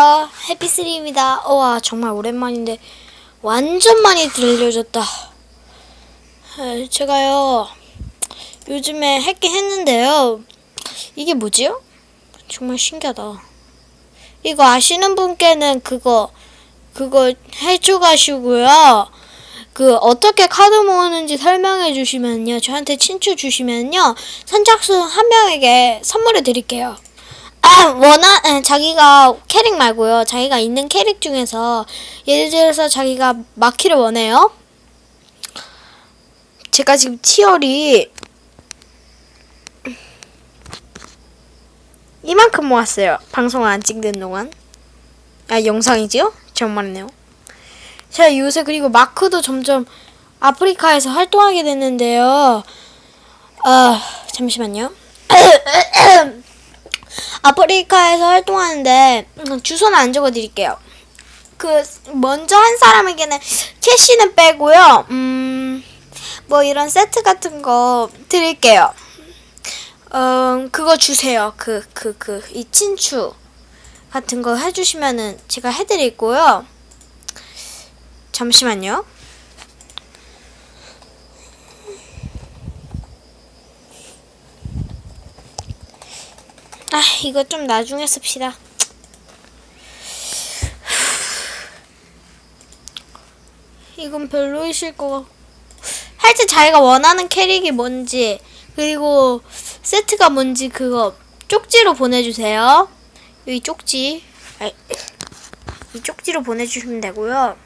아, 해피스리입니다. 와, 정말 오랜만인데 완전 많이 들려줬다. 아, 제가요 요즘에 했긴 했는데요. 이게 뭐지요? 정말 신기하다. 이거 아시는 분께는 그거 그거 해줘가시고요. 그 어떻게 카드 모으는지 설명해 주시면요. 저한테 친추 주시면요. 선착순 한 명에게 선물을 드릴게요. 아, 원하, 에, 자기가 캐릭 말고요. 자기가 있는 캐릭 중에서 예를 들어서 자기가 마키를 원해요. 제가 지금 티얼이 이만큼 모았어요. 방송 안 찍는 동안. 아, 영상이지요? 정말네요. 제가 요새 그리고 마크도 점점 아프리카에서 활동하게 됐는데요. 아, 잠시만요. 아프리카에서 활동하는데 음, 주소는 안 적어드릴게요. 그 먼저 한 사람에게는 캐시는 빼고요. 음, 뭐 이런 세트 같은 거 드릴게요. 음, 그거 주세요. 그 그 그 이 친추 같은 거 해주시면은 제가 해드리고요. 잠시만요. 아, 이거 좀 나중에 씁시다. 이건 별로이실 거 같고. 하여튼 자기가 원하는 캐릭이 뭔지, 그리고 세트가 뭔지 그거 쪽지로 보내주세요. 여기 쪽지. 아이, 이 쪽지로 보내주시면 되고요.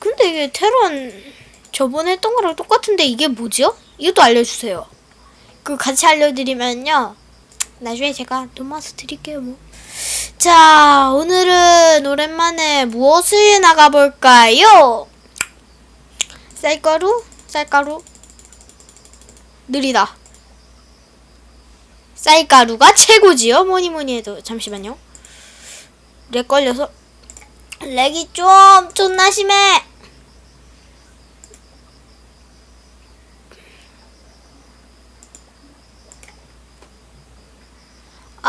근데 이게 테론 저번에 했던 거랑 똑같은데 이게 뭐지요? 이것도 알려주세요. 그 같이 알려드리면요. 나중에 제가 도마스 드릴게요, 뭐. 자, 오늘은 오랜만에 무엇을 나가볼까요? 쌀가루? 쌀가루? 느리다. 쌀가루가 최고지요? 뭐니 뭐니 해도. 잠시만요. 렉 걸려서. 렉이 좀, 존나 심해!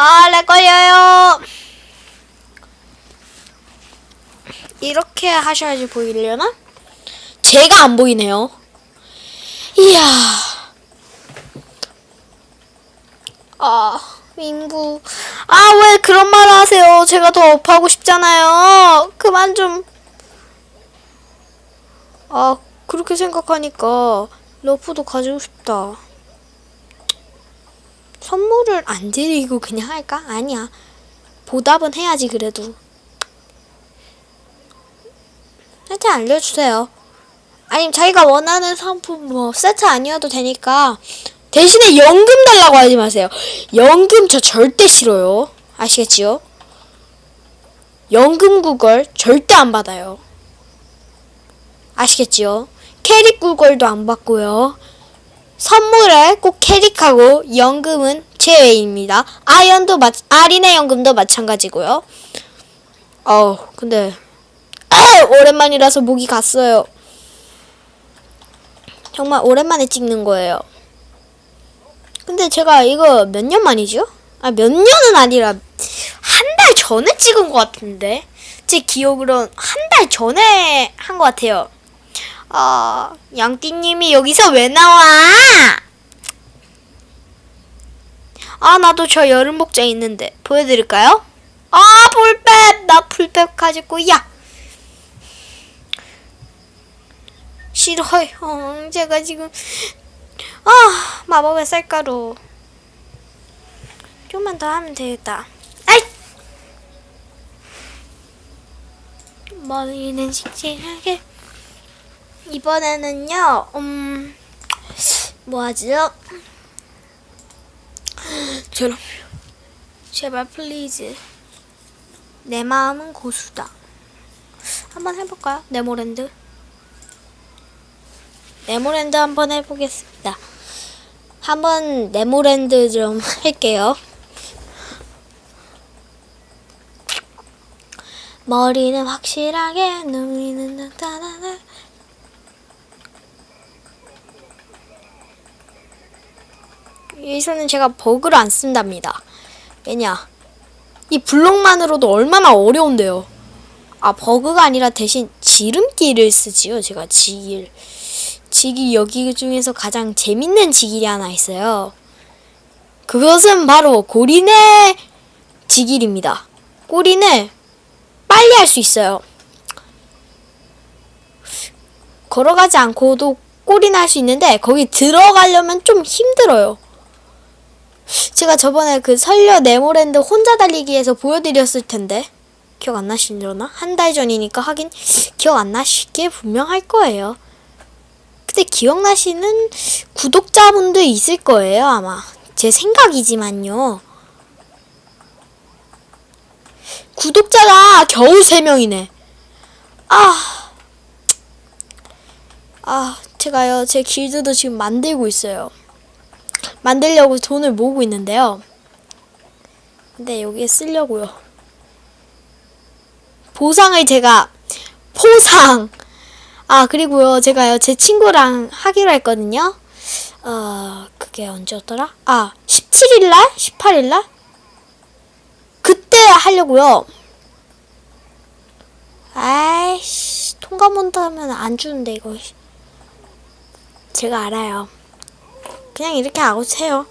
아, 렉 걸려요. 이렇게 하셔야지 보이려나? 제가 안 보이네요. 이야. 아, 민구. 아, 왜 그런 말 하세요? 제가 더 업하고 싶잖아요. 그만 좀. 아, 그렇게 생각하니까 러프도 가지고 싶다. 선물을 안 드리고 그냥 할까? 아니야. 보답은 해야지 그래도. 하여튼 알려주세요. 아니면 자기가 원하는 상품 뭐 세트 아니어도 되니까 대신에 연금 달라고 하지 마세요. 연금 저 절대 싫어요. 아시겠지요? 연금 구걸 절대 안 받아요. 아시겠지요? 캐릭 구걸도 안 받고요. 선물에 꼭 캐릭하고 연금은 제외입니다. 아연도 마, 아린의 연금도 마찬가지고요. 어우 근데 아, 오랜만이라서 목이 갔어요. 정말 오랜만에 찍는 거예요. 근데 제가 이거 몇 년 만이죠? 아 몇 년은 아니라 한 달 전에 찍은 것 같은데 제 기억으론 한 달 전에 한 것 같아요. 아, 양띠님이 여기서 왜 나와? 아, 나도 저 여름 복장 있는데 보여드릴까요? 아, 풀백! 나 풀백 가지고 야! 싫어요. 어, 제가 지금 아, 마법의 쌀가루. 좀만 더 하면 되겠다. 아이! 머리는 씩씩하게. 이번에는요, 음, 뭐 하죠? 제발, 제발 플리즈. 내 마음은 고수다. 한번 해볼까요? 네모랜드. 네모랜드 한번 해보겠습니다. 한번 네모랜드 좀 할게요. 머리는 확실하게, 눈이는 단단하 게. 여기서는 제가 버그를 안 쓴답니다. 왜냐? 이 블록만으로도 얼마나 어려운데요. 아 버그가 아니라 대신 지름길을 쓰지요. 제가 지길. 지기 여기 중에서 가장 재밌는 지길이 하나 있어요. 그것은 바로 고린의 지길입니다. 꼬린을 빨리 할 수 있어요. 걸어가지 않고도 꼬리나 할 수 있는데 거기 들어가려면 좀 힘들어요. 제가 저번에 그 설녀 네모랜드 혼자 달리기에서 보여드렸을 텐데 기억 안 나시려나? 한 달 전이니까 하긴 기억 안 나시게 분명할 거예요. 근데 기억나시는 구독자분들 있을 거예요 아마 제 생각이지만요. 구독자가 겨우 3명이네. 아. 아, 제가요, 제 길드도 지금 만들고 있어요. 만들려고 돈을 모으고 있는데요. 근데 여기에 쓰려고요. 보상을 제가, 포상! 아, 그리고요, 제가요, 제 친구랑 하기로 했거든요. 어, 그게 언제였더라? 아, 17일 날? 18일 날? 그때 하려고요. 아이씨, 통과 못하면 안 주는데, 이거. 제가 알아요. 그냥 이렇게 하고 세요.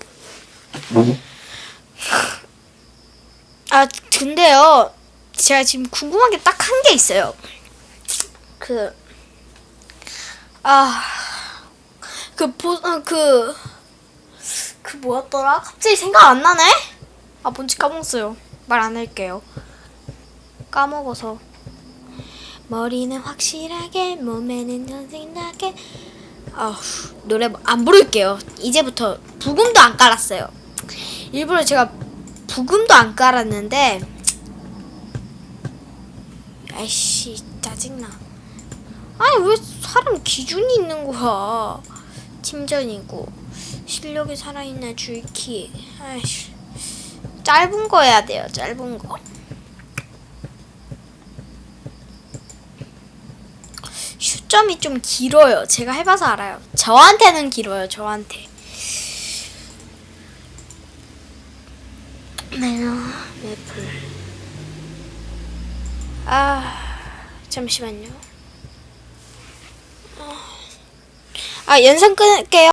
아, 근데요. 제가 지금 궁금한 게 딱 한 게 있어요. 그, 아, 그, 보, 어, 그, 그 뭐였더라? 갑자기 생각 안 나네? 아, 뭔지 까먹었어요. 말 안 할게요. 까먹어서. 머리는 확실하게, 몸에는 연생나게. 아우, 노래 안 부를게요. 이제부터 부금도 안 깔았어요. 일부러 제가 부금도 안 깔았는데, 아이씨, 짜증나. 아니, 왜 사람 기준이 있는 거야? 팀전이고, 실력이 살아있는 줄키. 아이씨. 짧은 거 해야 돼요, 짧은 거. 슛점이 좀 길어요. 제가 해봐서 알아요. 저한테는 길어요, 저한테. 메너 매플. 아, 잠시만요. 아, 연상 끊을게요.